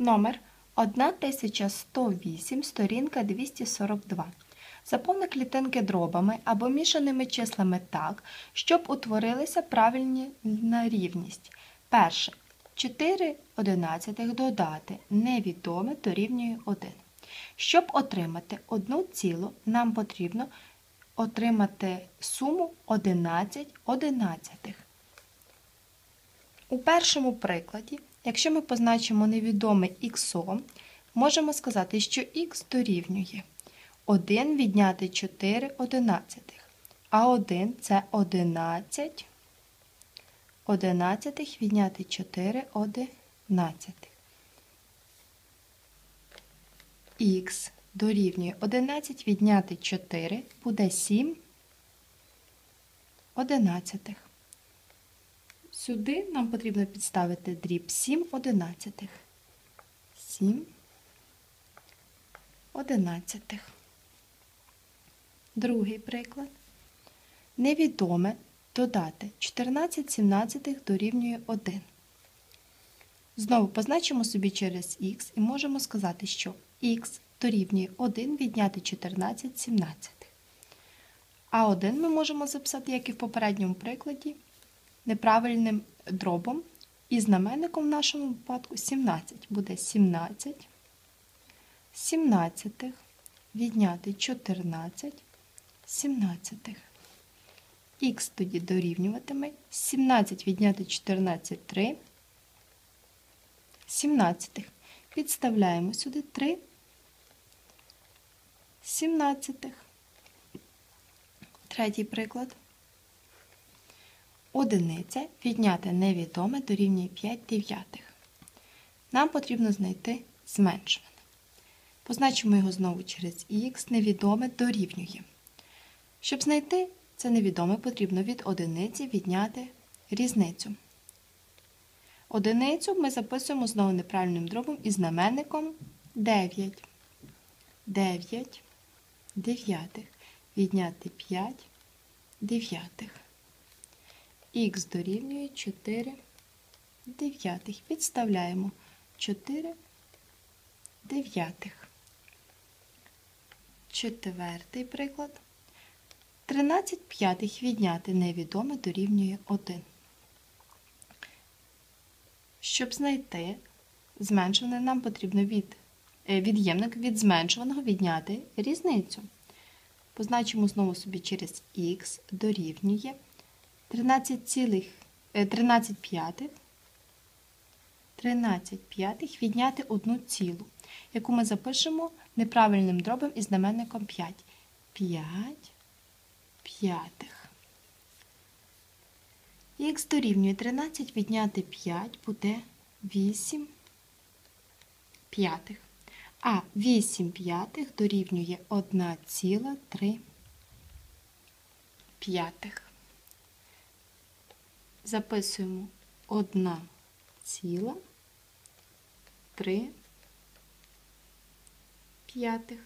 Номер 1108, сторінка 242. Заповни клітинки дробами або мішаними числами так, щоб утворилася правильна рівність. Перше. 4 одинадцятих додати невідоме дорівнює 1. Щоб отримати одну цілу, нам потрібно отримати суму 11 одинадцятих. У першому прикладі, якщо ми позначимо невідоме х, можемо сказати, що х дорівнює 1 відняти 4 одинадцятих, а 1 це 11 одинадцятих відняти 4 одинадцятих. Х дорівнює 11 відняти 4 буде 7 одинадцятих. Сюди нам потрібно підставити дріб 7 одинадцятих. 7 одинадцятих. Другий приклад. Невідоме додати 14 сімнадцятих дорівнює 1. Знову позначимо собі через х і можемо сказати, що х дорівнює 1 відняти 14 сімнадцятих. А 1 ми можемо записати, як і в попередньому прикладі, неправильним дробом. І знаменником в нашому випадку 17 буде 17 17 відняти 14 17. Х тоді дорівнюватиме 17 відняти 14 3. 17. Підставляємо сюди 3 17. Третій приклад. Одиниця відняти невідоме дорівнює 5 дев'ятих. Нам потрібно знайти зменшуване. Позначимо його знову через х, невідоме дорівнює. Щоб знайти це невідоме, потрібно від одиниці відняти різницю. Одиницю ми записуємо знову неправильним дробом і знаменником 9. 9 дев'ятих відняти 5 дев'ятих. Х дорівнює 4 дев'ятих. Підставляємо 4 дев'ятих. Четвертий приклад. 13 п'ятих відняти невідоме дорівнює 1. Щоб знайти зменшуване, нам потрібно від е, від'ємник від зменшуваного відняти різницю. Позначимо знову собі через х дорівнює 13, 13 п'ятих 13 п'ятих відняти 1 цілу, яку ми запишемо неправильним дробом із знаменником 5. 5 п'ятих. Х дорівнює 13 відняти 5 буде 8 п'ятих. А 8 п'ятих дорівнює 1,3 п'ятих. Записуємо 1,3 п'ятих.